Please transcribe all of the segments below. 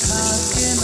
থাকে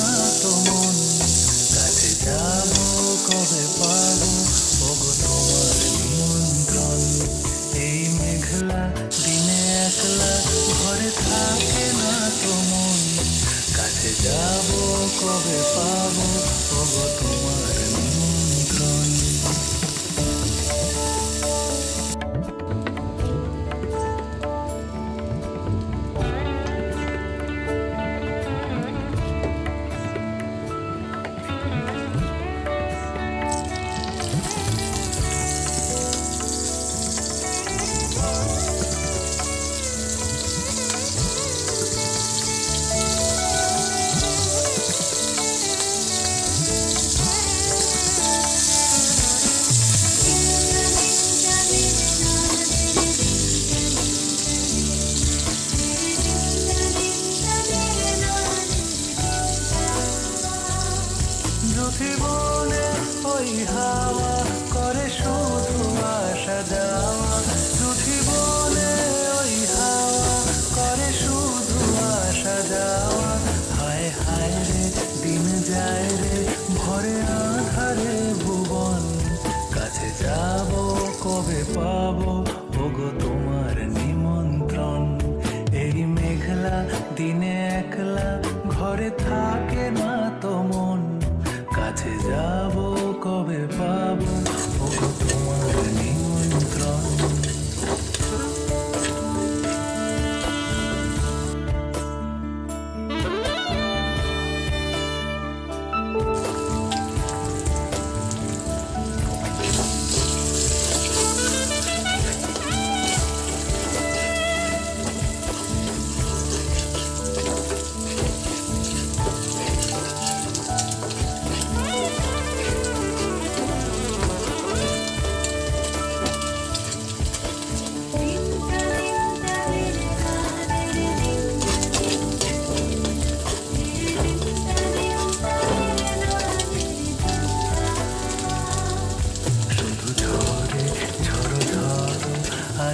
হাওয়া করে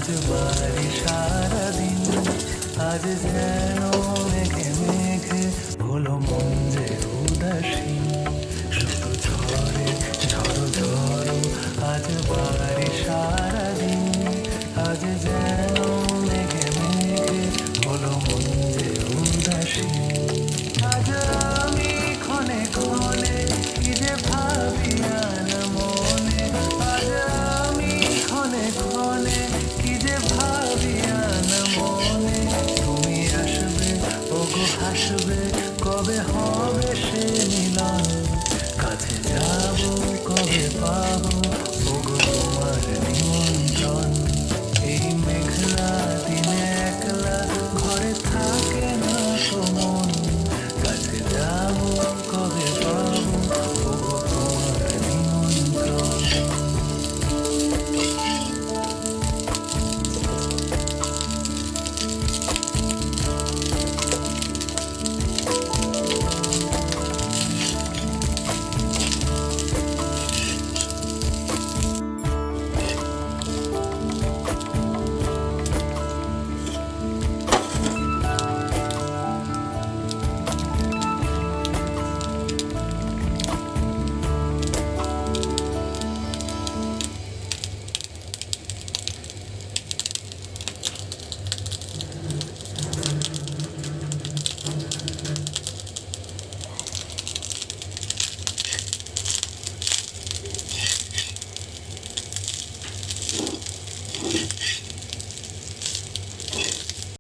বাড়ি সারাদিন। আজ যেন মেঘে মেঘে হলো মন যে উদাসীন। শুধু ঝড়ে, ঝড়ো ঝড়ো, আজ বাড়ি give up.